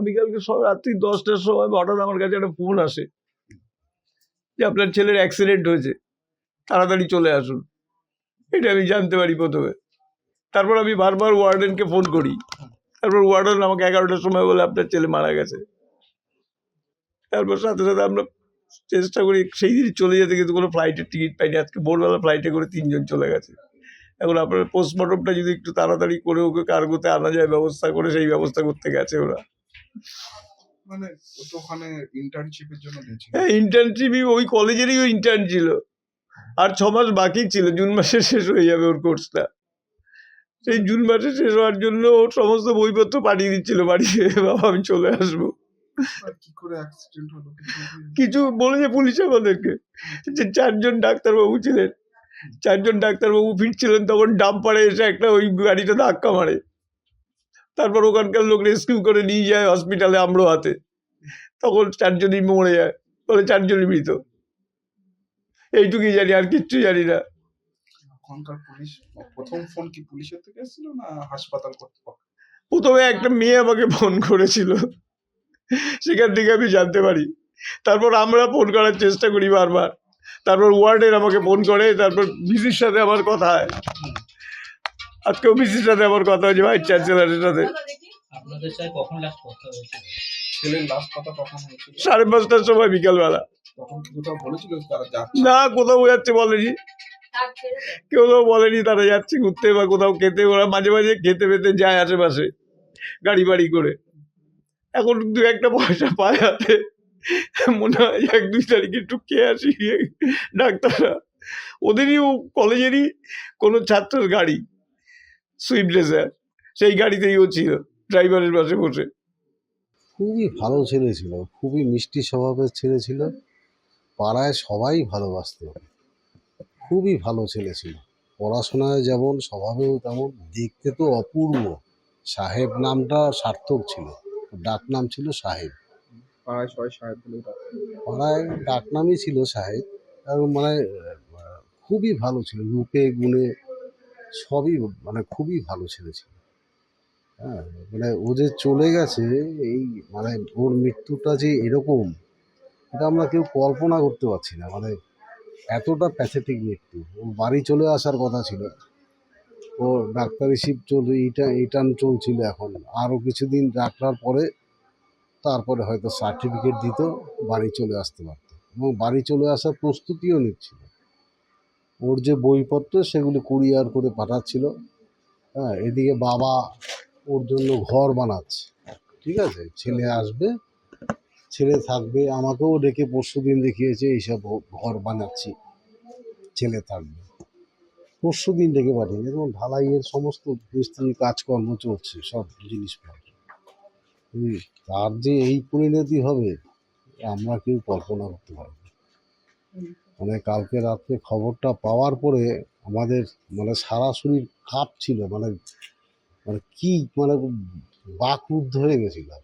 আমি কালকে রাত্রি দশটার সময় হঠাৎ আমার কাছে একটা ফোন আসে যে আপনার ছেলের অ্যাক্সিডেন্ট হয়েছে, তাড়াতাড়ি চলে আসুন। এটা আমি জানতে পারি প্রথমে। তারপর আমি বারবার ওয়ার্ডেনকে ফোন করি। তারপর ওয়ার্ডেন আমাকে এগারোটার সময় বলে, আপনার ছেলে মারা গেছে। তারপর সাথে সাথে আমরা চেষ্টা করি সেই দিন চলে যেতে, কিন্তু কোনো ফ্লাইটের টিকিট পাইনি। আজকে ভোরবেলা ফ্লাইটে করে তিনজন চলে গেছে। এখন আপনার পোস্টমর্টমটা যদি একটু তাড়াতাড়ি করে ওকে কার্গোতে আনা যায়, ব্যবস্থা করে সেই ব্যবস্থা করতে গেছে ওরা। মানে ও তো ওখানে ইন্টার্নশিপের জন্য গেছিল। হ্যাঁ ইন্টার্নশিপই ওই কলেজেরই ওই ইন্টার্ন ছিল। আর ছ মাস বাকি ছিল জুন মাসে শেষ হয়ে যাবে ওর কোর্সটা সেই জুন মাসে শেষ হওয়ার জন্য ওর সমস্ত বইপত্র পাঠিয়ে দিচ্ছিল বাড়িতে বাবা আমি চলে আসব। কি করে অ্যাক্সিডেন্ট হলো কিছু কিছু বলেছে পুলিশ আমাদেরকে যে চারজন ডাক্তারবাবু ছিলেন। চারজন ডাক্তারবাবু ফিরছিলেন তখন ডাম্পারে এসে একটা ওই গাড়িটা ধাক্কা মারে। তারপর ওখানকার লোক রেস্কিউ করে নিয়ে যায় হসপিটালে আমরো হাতে। তখন চারজনই মরে যায় বলে চারজনই মৃত। এইটুকুই জানি আর কিচ্ছু জানি না। ওখানকার পুলিশ প্রথম ফোন কি পুলিশের থেকে এসেছিল না হাসপাতাল কর্তৃপক্ষ? প্রথমে একটা মেয়ে আমাকে ফোন করেছিল। সেখান থেকে আমি জানতে পারি। তারপর আমরা ফোন করার চেষ্টা করি বারবার। তারপর ওয়ার্ডের আমাকে ফোন করে তারপর ভিসির সাথে আমার কথা হয়। আজকেও ভিসির সাথে আমার কথা হয়েছে ভাইস চ্যান্সেলারের সাথে। আপনাদের সাথে কখন লাস্ট কথা হয়েছিল? ছেলের লাশ কথা কখন হয়েছিল? সাড়ে পাঁচটার সময় বিকালবেলা। না কোথাও যাচ্ছে বলেনি। কেউ তো বলেনি তারা যাচ্ছে ঘুরতে বা কোথাও খেতে। ওরা মাঝে মাঝে খেতে পেতে যায় আশেপাশে গাড়ি বাড়ি করে। এখন দু একটা পয়সা পায় হাতে। মনে হয় এক দুই তারিখে একটু খেয়ে আসি। ডাক্তাররা। ওদেরই ও কলেজেরই কোনো ছাত্রের গাড়ি। সুইফট ডিজায়ার সেই গাড়িতেই ও ছিল ড্রাইভারের পাশে বসে। খুবই ভালো ছেলে ছিল খুবই মিষ্টি স্বভাবের ছেলে ছিল পাড়ায় সবাই ভালোবাসত। খুবই ভালো ছেলে ছিল পড়াশোনায় যেমন স্বভাবেও তেমন দেখতে তো অপূর্ব। সাহেব নামটা সার্থক ছিল ডাক নাম ছিল সাহেব। পাড়ায় সবাই সাহেব বলে পাড়ায় ডাক নামই ছিল সাহেব এবং মানে খুবই ভালো ছিল রূপে গুণে সবই মানে খুবই ভালো ছেলে ছিল। হ্যাঁ মানে ও যে চলে গেছে, এই মানে ওর মৃত্যুটা যে এরকম, এটা আমরা কেউ কল্পনা করতে পারছি না। মানে এতটা প্যাথেটিক মৃত্যু। ও বাড়ি চলে আসার কথা ছিল। ও ডাক্তারি শিপ চল এইটা এইটান চলছিল এখন। আরও কিছুদিন ডাক্তার পরে, তারপরে হয়তো সার্টিফিকেট দিত, বাড়ি চলে আসতে পারত। এবং বাড়ি চলে আসার প্রস্তুতিও নিচ্ছিল। ওর যে বইপত্র সেগুলি কুরিয়ার করে পাঠাচ্ছিল। হ্যাঁ এদিকে বাবা ওর জন্য ঘর বানাচ্ছে। ঠিক আছে? ছেলে আসবে, ছেলে থাকবে, আমাকেও ডেকে পরশু দিন দেখিয়েছে, এইসব ঘর বানাচ্ছি, ছেলে থাকবে। পরশু দিন ডেকে পাঠিয়েছে। এবং ঢালাইয়ের সমস্ত মিস্ত্রি, কাজকর্ম চলছে, সব জিনিসপত্র। তার যে এই পরিণতি হবে, আমরা কেউ কল্পনা করতে পারব। মানে কালকে রাত্রে খবরটা পাওয়ার পরে আমাদের মানে সারা শরীর কাঁপছিল মানে মানে কী মানে বাকরুদ্ধ হয়ে গেছিলাম